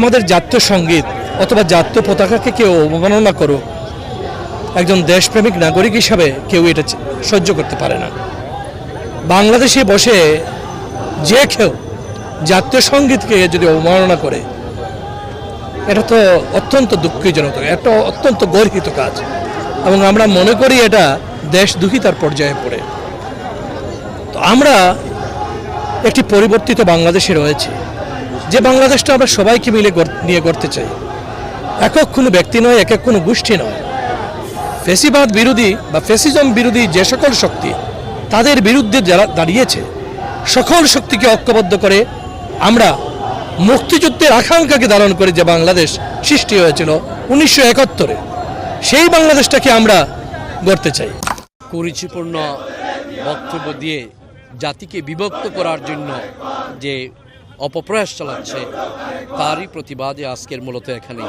আমাদের জাতীয় সংগীত অথবা জাতীয় পতাকাকে কেউ অবমাননা করো একজন দেশপ্রেমিক নাগরিক হিসাবে কেউ এটা সহ্য করতে পারে না। বাংলাদেশে বসে যে কেউ জাতীয় সঙ্গীতকে যদি অবমাননা করে, এটা তো অত্যন্ত দুঃখজনক, একটা অত্যন্ত গর্হিত কাজ এবং আমরা মনে করি এটা দেশ দুহিতার পর্যায়ে পড়ে। তো আমরা একটি পরিবর্তিত বাংলাদেশে রয়েছে। যে বাংলাদেশটা আমরা সবাইকে মিলে নিয়ে করতে চাই। একক কোনো ব্যক্তি নয় একক কোনো গোষ্ঠী নয়। ফেসিবাদ বিরোধী বা ফেসিজম বিরোধী যে সকল শক্তি, তাদের বিরুদ্ধে যারা দাঁড়িয়েছে, সকল শক্তিকে ঐক্যবদ্ধ করে আমরা মুক্তিযুদ্ধের আকাঙ্ক্ষাকে ধারণ করে যে বাংলাদেশ সৃষ্টি হয়েছিল উনিশশো একাত্তরে, সেই বাংলাদেশটাকে আমরা গড়তে চাই। কুরুচিপূর্ণ বক্তব্য দিয়ে জাতিকে বিভক্ত করার জন্য যে অপপ্রয়াস চালাচ্ছে তারই প্রতিবাদে আজকের মূলত এখানে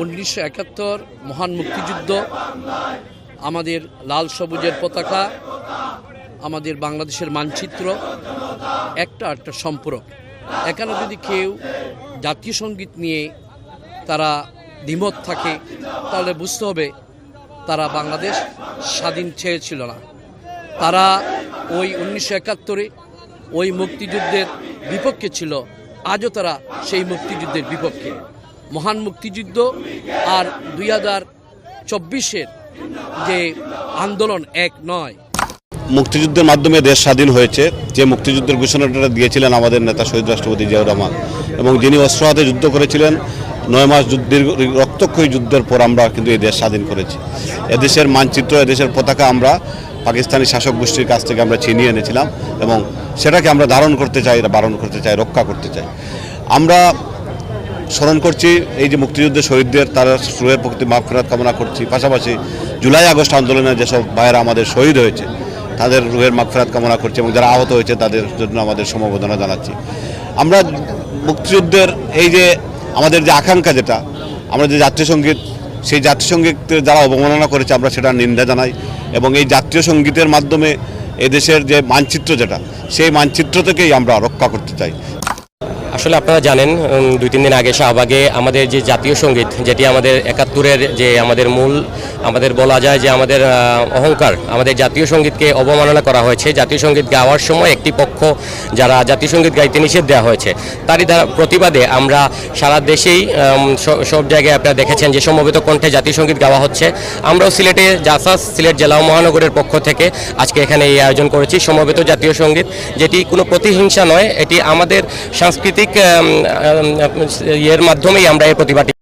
উনিশশো একাত্তর মহান মুক্তিযুদ্ধ, আমাদের লাল সবুজের পতাকা, আমাদের বাংলাদেশের মানচিত্র, একটা একটা সম্পর্ক। এখানে যদি কেউ জাতীয় সংগীত নিয়ে তারা দ্বিমত থাকে, তাহলে বুঝতে হবে তারা বাংলাদেশ স্বাধীন চেয়েছিল না। তারা ওই উনিশশো একাত্তরে ওই মুক্তিযুদ্ধের বিপক্ষে ছিল, আজও তারা সেই মুক্তিযুদ্ধের বিপক্ষে। মহান মুক্তিযুদ্ধ আর দুই হাজার চব্বিশের যে আন্দোলন এক নয়। মুক্তিযুদ্ধের মাধ্যমে দেশ স্বাধীন হয়েছে। যে মুক্তিযুদ্ধের ঘোষণাটা দিয়েছিলেন আমাদের নেতা শহীদ রাষ্ট্রপতি জিয়াউর রহমান এবং যিনি অস্ত্র হাতে যুদ্ধ করেছিলেন, নয় মাস যুদ্ধের রক্তক্ষয়ী যুদ্ধের পর আমরা কিন্তু এই দেশ স্বাধীন করেছি। এদেশের মানচিত্র, এদেশের পতাকা আমরা পাকিস্তানি শাসক গোষ্ঠীর কাছ থেকে আমরা ছিনিয়ে এনেছিলাম এবং সেটাকে আমরা ধারণ করতে চাই, বারণ করতে চাই, রক্ষা করতে চাই। আমরা স্মরণ করছি এই যে মুক্তিযুদ্ধের শহীদদের, তারা সুরের প্রতি মাফরাত কামনা করছি। পাশাপাশি জুলাই, আগস্ট আন্দোলনে যেসব ভাইয়েরা আমাদের শহীদ হয়েছে, তাদের রুহের মাগফিরাত কামনা করছি এবং যারা আহত হয়েছে, তাদের জন্য আমাদের সমবেদনা জানাচ্ছি। আমরা মুক্তিযুদ্ধের এই যে আমাদের যে আকাঙ্ক্ষা যেটা, আমরা যে জাতীয় সংগীত সেই জাতীয় সঙ্গীতের যারা অবমাননা করেছে, আমরা সেটা নিন্দা জানাই এবং এই জাতীয় সঙ্গীতের মাধ্যমে এদেশের যে মানচিত্র যেটা, সেই মানচিত্র থেকেই আমরা রক্ষা করতে চাই। আসলে আপনারা জানেন দুই, তিন দিন আগে শাহবাগে আমাদের যে জাতীয় সংগীত, যেটি আমাদের একাত্তরের যে আমাদের মূল, আমাদের বলা যায় যে আমাদের অহংকার, আমাদের জাতীয় সঙ্গীতকে অবমাননা করা হয়েছে। জাতীয় সংগীত গাওয়ার সময় একটি পক্ষ, যারা জাতীয় সংগীত গাইতে নিষেধ দেওয়া হয়েছে, তারই দ্বারা প্রতিবাদে আমরা সারা দেশেই সব জায়গায় আপনারা দেখেছেন যে সমবেত কণ্ঠে জাতীয় সংগীত গাওয়া হচ্ছে। আমরাও সিলেটে, জাসাস, সিলেট জেলা মহানগরের পক্ষ থেকে আজকে এখানে এই আয়োজন করেছি, সমবেত জাতীয় সংগীত, যেটি কোনো প্রতিহিংসা নয়, এটি আমাদের সাংস্কৃতিক আম, ইয়ের মাধ্যমেই আমরা এই প্রতিবাদটি